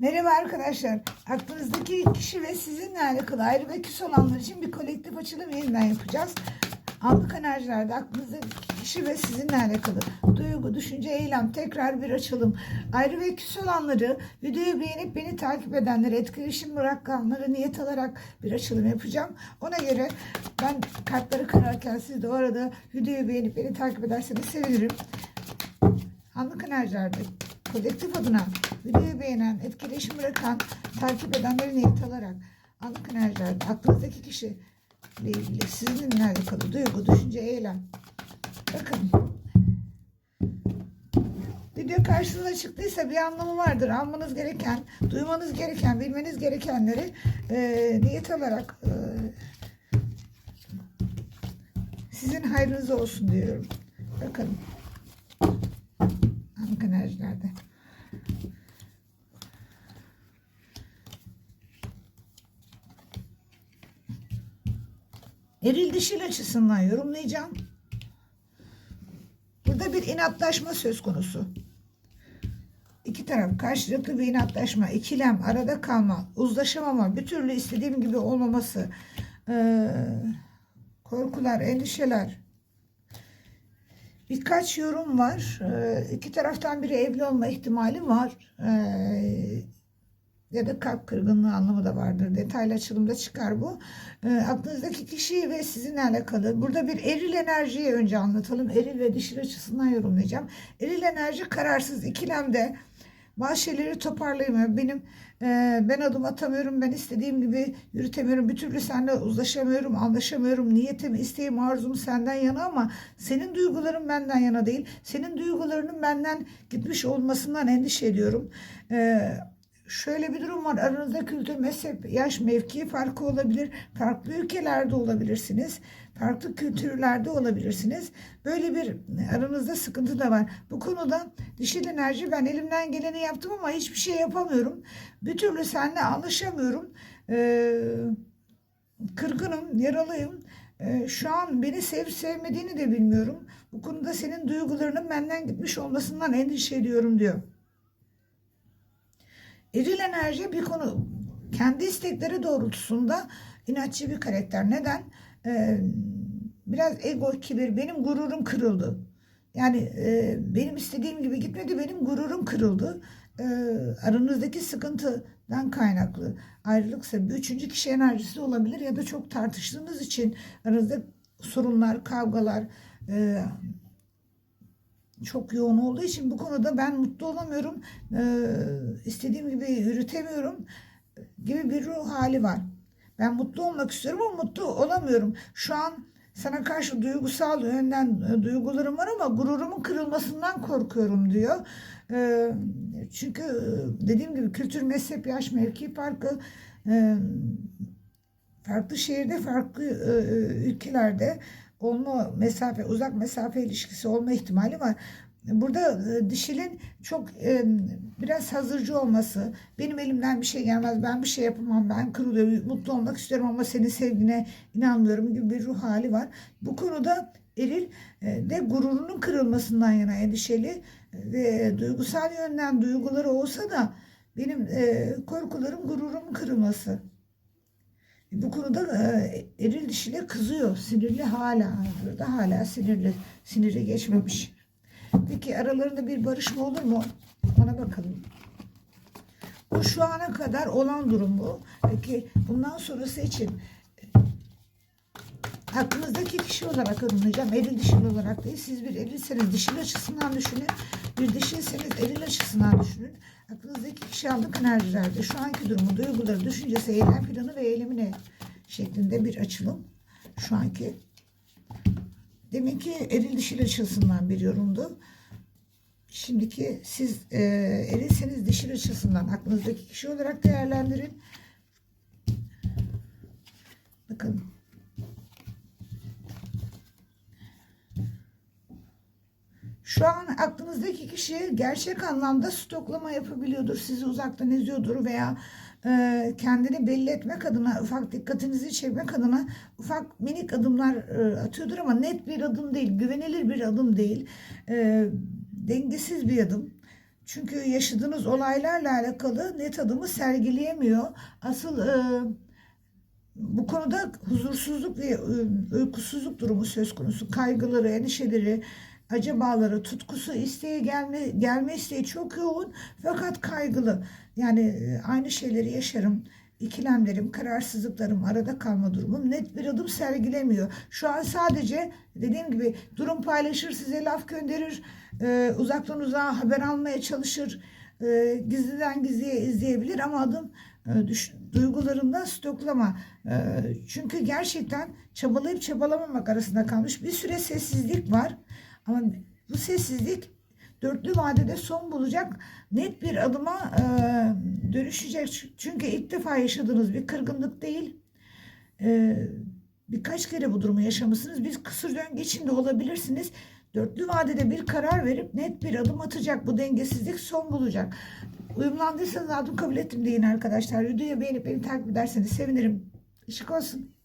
Merhaba arkadaşlar. Aklınızdaki kişi ve sizinle alakalı ayrı ve küs olanlar için bir kolektif açılım yeniden yapacağız. Anlık enerjilerde aklınızdaki kişi ve sizinle alakalı duygu, düşünce, eylem tekrar bir açılım. Ayrı ve küs olanları videoyu beğenip beni takip edenleri, etkileşim bırakanları niyet alarak bir açılım yapacağım. Ona göre ben kartları kararken siz de o arada videoyu beğenip beni takip ederseniz sevinirim. Anlık enerjilerde kolektif adına videoyu beğenen, etkileşim bırakan, takip edenleri niyet alarak anlık enerjilerde aklınızdaki kişiyle ilgili sizinle alakalı duygu, düşünce, eylem. Bakın video karşınıza çıktıysa bir anlamı vardır. Almanız gereken, duymanız gereken, bilmeniz gerekenleri e, niyet alarak e, sizin hayrınıza olsun diyorum. Bakın anlık enerjilerde. Eril dişil açısından yorumlayacağım. Burada bir inatlaşma söz konusu. İki taraf karşılıklı bir inatlaşma, ikilem, arada kalma, uzlaşamama, bir türlü istediğim gibi olmaması, eee, korkular, endişeler, Birkaç yorum var. Ee, İki taraftan biri evli olma ihtimali var. Ee, ya da kalp kırgınlığı anlamı da vardır. Detaylı açılımda çıkar bu. Ee, aklınızdaki kişi ve sizinle alakalı. Burada bir eril enerjiyi önce anlatalım. Eril ve dişil açısından yorumlayacağım. Eril enerji kararsız, ikilemde. Bazı şeyleri toparlayamıyor. Benim e, ben adım atamıyorum, ben istediğim gibi yürütemiyorum. Bir türlü seninle uzlaşamıyorum, anlaşamıyorum. Niyetim, isteğim, arzum senden yana ama senin duyguların benden yana değil. Senin duygularının benden gitmiş olmasından endişe ediyorum. E, şöyle bir durum var. Aranızda kültür, mezhep, yaş, mevki farkı olabilir. Farklı ülkelerde olabilirsiniz. Farklı kültürlerde olabilirsiniz. Böyle bir aranızda sıkıntı da var. Bu konuda dişil enerji ben elimden geleni yaptım ama hiçbir şey yapamıyorum. Bir türlü seninle anlaşamıyorum. Ee, kırgınım, yaralıyım. Ee, şu an beni sevip sevmediğini de bilmiyorum. Bu konuda senin duygularının benden gitmiş olmasından endişe ediyorum diyor. Eril enerji bir konu kendi istekleri doğrultusunda inatçı bir karakter. Neden? Ee, biraz ego, kibir, benim gururum kırıldı. Yani e, benim istediğim gibi gitmedi, benim gururum kırıldı. Ee, aranızdaki sıkıntıdan kaynaklı ayrılıksa bir üçüncü kişi enerjisi olabilir ya da çok tartıştığınız için aranızda sorunlar, kavgalar, e, çok yoğun olduğu için bu konuda ben mutlu olamıyorum. Ee, istediğim gibi yürütemiyorum gibi bir ruh hali var. Ben mutlu olmak istiyorum ama mutlu olamıyorum. Şu an sana karşı duygusal yönden e, duygularım var ama gururumun kırılmasından korkuyorum diyor. Ee, çünkü e, dediğim gibi kültür, mezhep, yaş, mevki farkı e, farklı şehirde, farklı ülkelerde olma mesafe, uzak mesafe ilişkisi olma ihtimali var. Burada e, dişilin çok e, biraz hazırcı olması, benim elimden bir şey gelmez, ben bir şey yapamam, ben kırılıyorum, mutlu olmak istiyorum ama senin sevgine inanmıyorum gibi bir ruh hali var. Bu konuda eril e, de gururunun kırılmasından yana endişeli ve duygusal yönden duyguları olsa da benim korkularım gururumun kırılması. Bu konuda e, eril dişiyle kızıyor. Sinirli hala. Burada hala sinirli. Siniri geçmemiş. Peki aralarında bir barışma olur mu? Ona bakalım. Bu şu ana kadar olan durum bu. Peki bundan sonrası için aklınızdaki kişi olarak yorumlayacağım. Eril dişil olarak değil. Siz bir erilseniz dişil açısından düşünün. Bir dişilseniz eril açısından düşünün. Aklınızdaki kişi aldık enerjilerde. Şu anki durumu, duyguları, düşüncesi, eylem planı ve eylemine şeklinde bir açılım. Şu anki demin ki eril dişil açısından bir yorumdu. Şimdiki siz e, erilseniz dişil açısından aklınızdaki kişi olarak değerlendirin. Bakın Şu an aklınızdaki kişi gerçek anlamda stoklama yapabiliyordur. Sizi uzaktan izliyordur veya e, kendini belli etmek adına, ufak dikkatinizi çekmek adına ufak minik adımlar e, atıyordur ama net bir adım değil, güvenilir bir adım değil, e, dengesiz bir adım. Çünkü yaşadığınız olaylarla alakalı net adımı sergileyemiyor. Asıl e, bu konuda huzursuzluk ve e, uykusuzluk durumu söz konusu. Kaygıları, endişeleri, acabaları, tutkusu, isteği gelme gelme isteği çok yoğun fakat kaygılı. Yani e, aynı şeyleri yaşarım. İkilemlerim, kararsızlıklarım, arada kalma durumum net bir adım sergilemiyor. Şu an sadece dediğim gibi durum paylaşır, size laf gönderir, e, uzaktan uzağa haber almaya çalışır, e, gizliden gizliye izleyebilir ama adım e, düş, duygularında stoklama. E, çünkü gerçekten çabalayıp çabalamamak arasında kalmış bir süre sessizlik var. Ama bu sessizlik dörtlü vadede son bulacak net bir adıma e, dönüşecek. Çünkü ilk defa yaşadığınız bir kırgınlık değil. E, birkaç kere bu durumu yaşamışsınız. Bir kısır döngü içinde olabilirsiniz. Dörtlü vadede bir karar verip net bir adım atacak. Bu dengesizlik son bulacak. Uyumlandıysanız adım kabul ettim deyin arkadaşlar. Videoyu beğenip beni takip ederseniz sevinirim. Işık olsun.